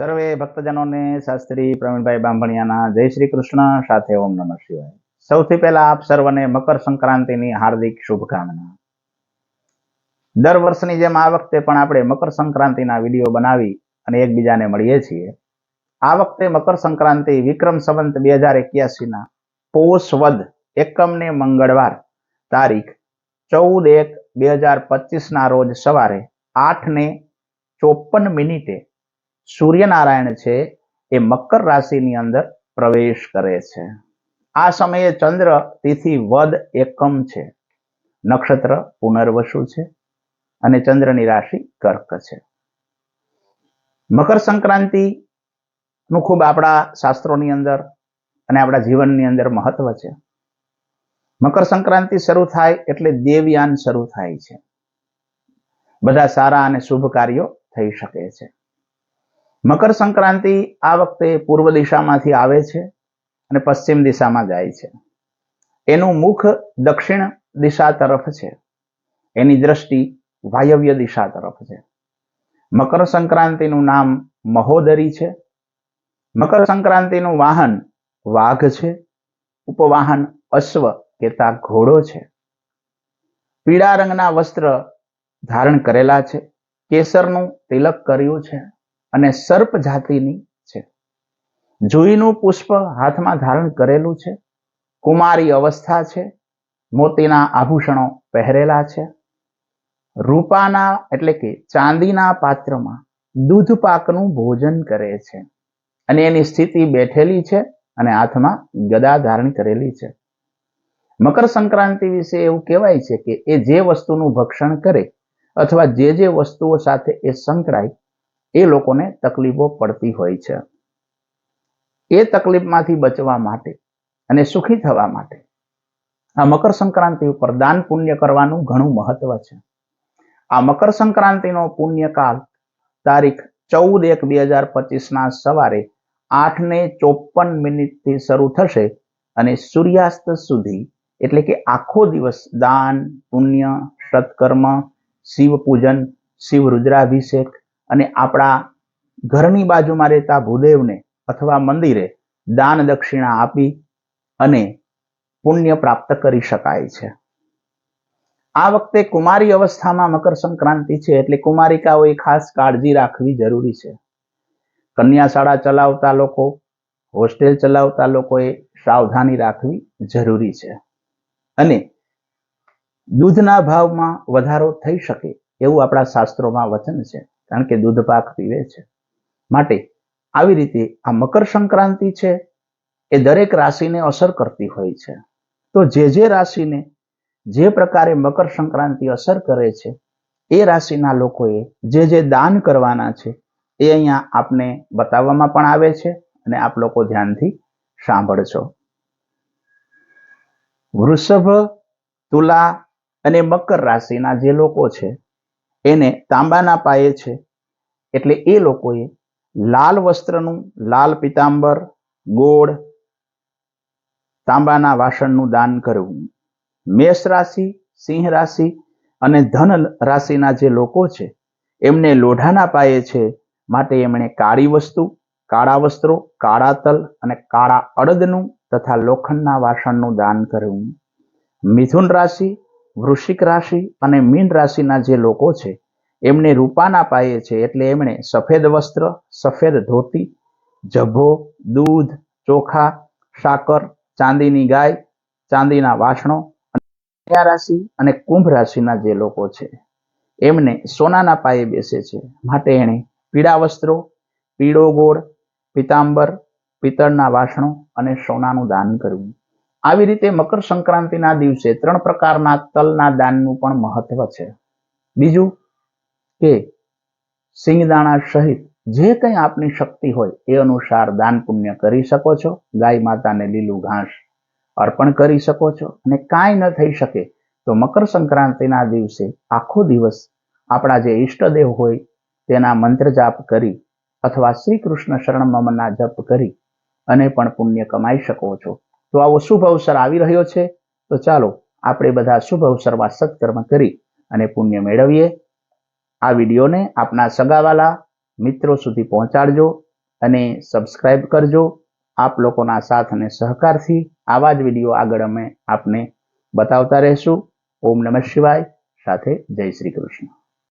સર્વે ભક્તજનોને શાસ્ત્રી પ્રવીણભાઈ બાંભણિયાના જય શ્રી કૃષ્ણ, સાથે ઓમ નમઃ શિવાય. સૌથી પહેલા આપ સર્વને મકર સંક્રાંતિની હાર્દિક શુભકામના. દર વર્ષની જેમ આ વખતે પણ આપણે મકર સંક્રાંતિના વીડિયો બનાવી અને એકબીજાને મળીએ છીએ. આ વખતે મકર સંક્રાંતિ વિક્રમ સંવંત બે હજાર એક્યાસીના પોષ વદ એકમને મંગળવાર તારીખ ચૌદ એક બે હજાર પચીસના રોજ સવારે આઠ ને ચોપન મિનિટે સૂર્યનારાયણ છે એ મકર રાશિની અંદર પ્રવેશ કરે છે. આ સમયે ચંદ્ર તિથિ વદ એકમ છે. નક્ષત્ર પુનર્વસુ છે અને ચંદ્રની રાશિ કર્ક છે. મકર સંક્રાંતિ નું ખૂબ આપણા શાસ્ત્રોની અંદર અને આપણા જીવનની અંદર મહત્વ છે. મકર સંક્રાંતિ શરૂ થાય એટલે દેવયાન શરૂ થાય છે. બધા સારા અને શુભ કાર્યો થઈ શકે છે. મકર સંક્રાંતિ આ વખતે પૂર્વ દિશામાંથી આવે છે અને પશ્ચિમ દિશામાં જાય છે. એનું મુખ દક્ષિણ દિશા તરફ છે. એની દ્રષ્ટિ વાયવ્ય દિશા તરફ છે. મકર સંક્રાંતિનું નામ મહોદરી છે. મકર સંક્રાંતિનું વાહન વાઘ છે. ઉપવાહન અશ્વ કેતા ઘોડો છે. પીળા રંગના વસ્ત્ર ધારણ કરેલા છે. કેસરનું તિલક કર્યું છે. અને સર્પ જાતિની છે. જુઈનું પુષ્પ હાથમાં ધારણ કરેલું છે. કુમારી અવસ્થા છે. મોતીના આભૂષણો પહેરેલા છે. રૂપાના એટલે કે ચાંદીના પાત્રમાં દૂધ પાકનું ભોજન કરે છે. અને એની સ્થિતિ બેઠેલી છે અને હાથમાં ગદા ધારણ કરેલી છે. મકર સંક્રાંતિ વિશે એવું કહેવાય છે કે એ જે વસ્તુનું ભક્ષણ કરે અથવા જે જે વસ્તુઓ સાથે એ સંકળાય એ લોકોને તકલીફો પડતી હોય છે. એ તકલીફમાંથી બચવા માટે અને સુખી થવા માટે આ મકર સંક્રાંતિ ઉપર દાન પુણ્ય કરવાનું ઘણું મહત્વ છે. આ મકર સંક્રાંતિનો પુણ્યકાલ તારીખ ચૌદ એક બે હજાર પચીસના સવારે આઠ ને ચોપન મિનિટથી શરૂ થશે અને સૂર્યાસ્ત સુધી એટલે કે આખો દિવસ દાન, પુણ્ય, સત્કર્મ શિવ પૂજન શિવ રુદ્રાભિષેક અને આપણા ઘરની બાજુમાં રહેતા ભૂદેવને અથવા મંદિરે દાન દક્ષિણા આપી અને પુણ્ય પ્રાપ્ત કરી શકાય છે. આ વખતે કુમારી અવસ્થામાં મકર સંક્રાંતિ છે એટલે કુમારિકાઓએ ખાસ કાળજી રાખવી જરૂરી છે. કન્યા શાળા ચલાવતા લોકો, હોસ્ટેલ ચલાવતા લોકોએ સાવધાની રાખવી જરૂરી છે. અને દૂધના ભાવમાં વધારો થઈ શકે એવું આપણા શાસ્ત્રોમાં વચન છે. કારણ કે દૂધ પાક પીવે છે. માટે આવી રીતે આ મકર સંક્રાંતિ છે એ દરેક રાશિને અસર કરતી હોય છે. તો જે જે રાશિને જે પ્રકારે મકર સંક્રાંતિ અસર કરે છે, એ રાશિના લોકોએ જે જે દાન કરવાના છે, એ અહીંયા આપને બતાવવામાં પણ આવે છે અને આપ લોકો ધ્યાનથી સાંભળજો. વૃષભ, તુલા અને મકર રાશિના જે લોકો છે એને તાંબાના પાયે છે. એટલે એ લોકોએ લાલ વસ્ત્રનું, લાલ પિતાંબર, ગોળ, તાંબાના વાસણનું દાન કરવું. મેષ રાશિ, સિંહ રાશિ અને ધન રાશિના જે લોકો છે, એમને લોઢાના પાયે છે માટે એમણે કાળી વસ્તુ, કાળા વસ્ત્રો, કાળા તલ અને કાળા અડદનું તથા લોખંડના વાસણનું દાન કરવું. મિથુન રાશિ વૃશ્ચિક રાશિ અને મીન રાશિના જે લોકો છે, એમને રૂપાના પાયે છે એટલે એમણે સફેદ વસ્ત્ર, સફેદ ધોતી, જભ્ભો, દૂધ, ચોખા, સાકર, ચાંદીની ગાય, ચાંદીના વાસણો કન્યા રાશિ અને કુંભ રાશિના જે લોકો છે, એમને સોનાના પાયે બેસે છે. માટે એણે પીળા વસ્ત્રો, પીળો ગોળ, પિતાંબર, પિત્તળના વાસણો અને સોનાનું દાન કરવું આવી રીતે મકર સંક્રાંતિના દિવસે ત્રણ પ્રકારના તલના દાનનું પણ મહત્વ છે. બીજું કે સિંગદાણા સહિત જે કંઈ આપની શક્તિ હોય એ અનુસાર દાન પુણ્ય કરી શકો છો, ગાય માતાને લીલું ઘાસ અર્પણ કરી શકો છો અને કાંઈ ન થઈ શકે તો મકર સંક્રાંતિના દિવસે આખો દિવસ આપણા જે ઈષ્ટદેવ હોય તેના મંત્ર જાપ કરી અથવા શ્રી કૃષ્ણ શરણ મમના જપ કરી અને પણ પુણ્ય કમાઈ શકો છો. તો આવો શુભ અવસર આવી રહ્યો છે. તો ચાલો આપણે બધા શુભ અવસરમાં સત્કર્મ કરી અને પુણ્ય મેળવીએ. આ વિડીયોને આપના સગાવાલા મિત્રો સુધી પહોંચાડજો અને સબસ્ક્રાઇબ કરજો. આપ લોકોના સાથ અને સહકારથી આવા જ વીડિયો આગળ અમે આપને બતાવતા રહેશું. ઓમ નમઃ શિવાય. સાથે જય શ્રી કૃષ્ણ.